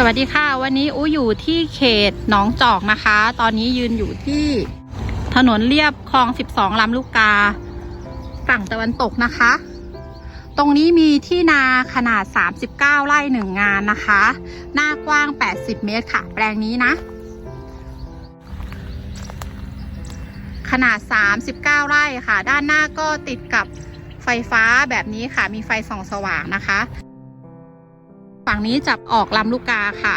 สวัสดีค่ะ วันนี้อู้อยู่ที่เขตหนองจอกนะคะ ตอนนี้ยืนอยู่ที่ถนนเรียบคลอง 12 ลำลูกกา ฝั่งตะวันตกนะคะ ตรงนี้มีที่นาขนาด 39 ไร่หนึ่งงานนะคะ หน้ากว้าง 80 เมตรค่ะ แปลงนี้นะ ขนาด 39 ไร่ค่ะ ด้านหน้าก็ติดกับไฟฟ้าแบบนี้ค่ะ มีไฟส่องสว่างนะคะ ฝั่งนี้จะออกลำลูกกาค่ะ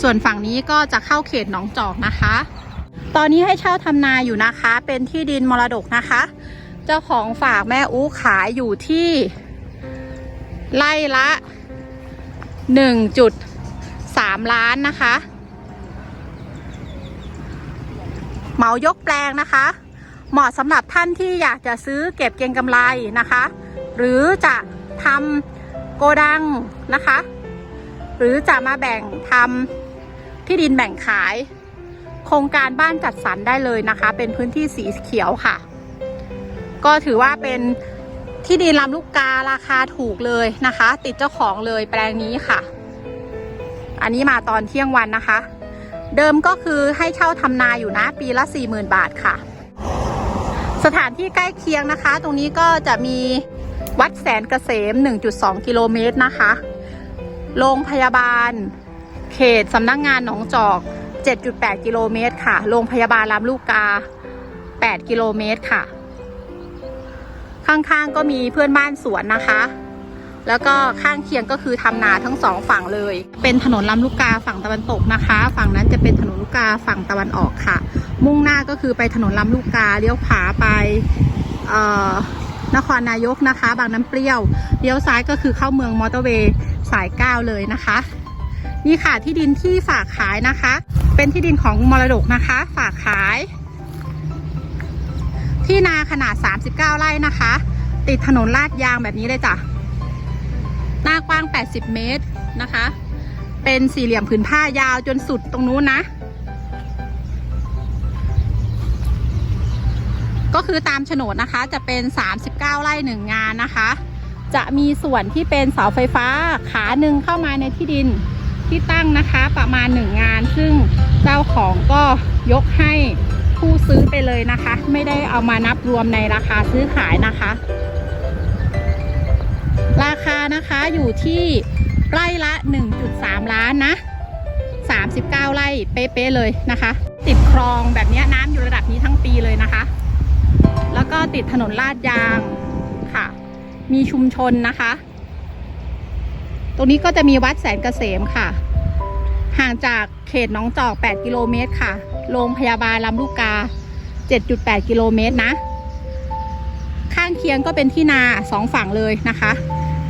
ส่วนฝั่งนี้ก็จะเข้าเขตหนองจอกนะคะ ตอนนี้ให้เช่าทำนาอยู่นะคะ เป็นที่ดินมรดกนะคะ เจ้าของฝากแม่อู้ขายอยู่ที่ไร่ละ 1.3 ล้านนะคะ เหมายกแปลงนะคะ เหมาะสำหรับท่านที่อยากจะซื้อเก็บเก็งกำไรนะคะ หรือจะทำ โกดังนะคะ หรือจะมาแบ่งทำที่ดินแบ่งขาย โครงการบ้านจัดสรรได้เลยนะคะ เป็นพื้นที่สีเขียวค่ะ ก็ถือว่าเป็นที่ดินลำลูกการาคาถูกเลยนะคะ ติดเจ้าของเลยแปลงนี้ค่ะ อันนี้มาตอนเที่ยงวันนะคะ เดิมก็คือให้เช่าทำนาอยู่นะ ปีละ 40,000 บาทค่ะ สถานที่ใกล้เคียงนะคะ ตรงนี้ก็จะมี วัดแสนเกษม 1.2 กิโลเมตรนะคะ โรงพยาบาล เขตสำนักงงานหนองจอก 7.8 กิโลเมตรค่ะ โรงพยาบาลลำลูกกา 8 กิโลเมตรค่ะ ข้างๆก็มีเพื่อนบ้านสวนนะคะ แล้วก็ข้างเคียงก็คือทำนาทั้งสองฝั่งเลย เป็นถนนลำลูกกาฝั่งตะวันตกนะคะ ฝั่งนั้นจะเป็นถนนลูกกาฝั่งตะวันออกค่ะ มุ่งหน้าก็คือไปถนนลำลูกกาเลี้ยวขวาไปเอ่อ นครนายกนะคะ บางน้ำเปรี้ยวเลี้ยวซ้ายก็คือเข้าเมืองมอเตอร์เวย์สายเก้าเลยนะคะ นี่ค่ะที่ดินที่ฝากขายนะคะ เป็นที่ดินของมรดกนะคะ ฝากขาย ที่นาขนาด 39 ไร่นะคะ ติดถนนลาดยางแบบนี้เลยจ้ะหน้ากว้าง 80 เมตรนะคะ เป็นสี่เหลี่ยมผืนผ้ายาวจนสุดตรงนู้นนะ ก็คือตามโฉนดนะคะจะเป็น 39 ไร่หนึ่งงานนะคะ จะมีส่วนที่เป็นเสาไฟฟ้าขาหนึ่งเข้ามาในที่ดินที่ตั้งนะคะประมาณหนึ่งงาน ซึ่งเจ้าของก็ยกให้ผู้ซื้อไปเลยนะคะ ไม่ได้เอามานับรวมในราคาซื้อขายนะคะ ราคานะคะอยู่ที่ไร่ละ 1.3 ล้านนะ 39 ไร่เป๊ะๆเลยนะคะ ติดคลองแบบนี้น้ำอยู่ระดับนี้ ติดถนนลาดยางค่ะ มีชุมชนนะคะ ตรงนี้ก็จะมีวัดแสนเกษมค่ะ ห่างจากเขตหน้องจอก 8 กิโลเมตรค่ะ โรงพยาบาลลำลูกกา 7.8 กิโลเมตรนะ ข้างเคียงก็เป็นที่นาสองฝั่งเลยนะคะ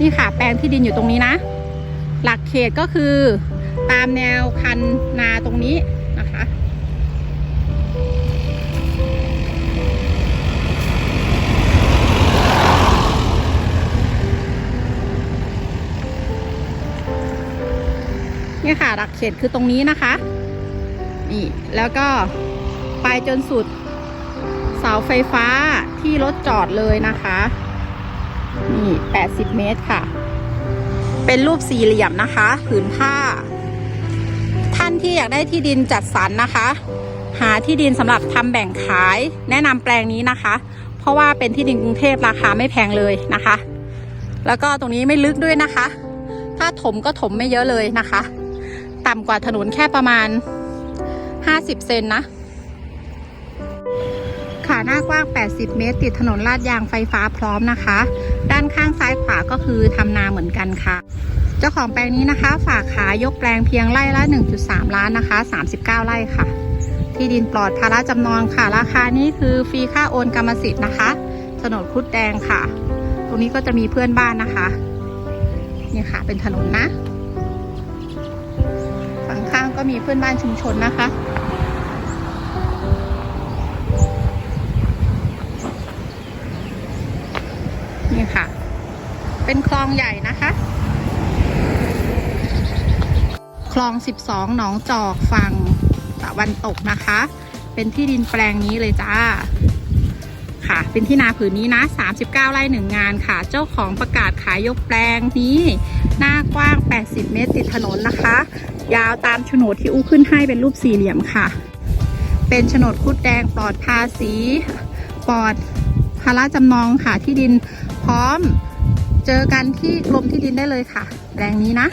นี่ค่ะ แปลงที่ดินอยู่ตรงนี้นะ หลักเขตก็คือตามแนวคันนาตรงนี้ นี่ค่ะหลักเขตคือตรงนี้นะคะนี่แล้วก็ไปจนสุดเสาไฟฟ้าที่รถจอดเลยนะคะนี่80 เมตรค่ะ เป็นรูปสี่เหลี่ยมนะคะผืนผ้า ท่านที่อยากได้ที่ดินจัดสรรนะคะ หาที่ดินสำหรับทำแบ่งขายแนะนำแปลงนี้นะคะ เพราะว่าเป็นที่ดินกรุงเทพราคาไม่แพงเลยนะคะ แล้วก็ตรงนี้ไม่ลึกด้วยนะคะ ถ้าถมก็ถมไม่เยอะเลยนะคะ ต่ำกว่าถนนแค่ประมาณ 50 เซนนะ ขาหน้ากว้าง 80 เมตร ติดถนนลาดยางไฟฟ้าพร้อมนะคะ ด้านข้างซ้ายขวาก็คือทำนาเหมือนกันค่ะ เจ้าของแปลงนี้นะคะ ฝากขายยกแปลงเพียงไร่ละ 1.3 ล้านนะคะ 39 ไร่ค่ะ ที่ดินปลอดภาระจำนองค่ะ ราคานี้คือฟรีค่าโอนกรรมสิทธิ์นะคะ ถนนครุดแดงค่ะ ตรงนี้ก็จะมีเพื่อนบ้านนะคะ นี่ค่ะ เป็นถนนนะ ก็มีเพื่อนบ้านชุมชนนะคะ นี่ค่ะ เป็นคลองใหญ่นะคะ คลอง 12 หนองจอกฝั่งตะวันตกนะคะ เป็นที่ดินแปลงนี้เลยจ้าค่ะ เป็นที่นาผืนนี้นะ 39 ไร่หนึ่งงานค่ะ เจ้าของประกาศขายยกแปลงนี้ หน้ากว้าง 80 เมตรติดถนนนะคะ ยาวตามโฉนดที่อู้ขึ้นให้เป็นรูปสี่เหลี่ยมค่ะ เป็นโฉนดคุดแดงปลอดภาษีปลอดภาระจำนองค่ะที่ดินพร้อมเจอกันที่กรมที่ดินได้เลยค่ะแปลงนี้นะ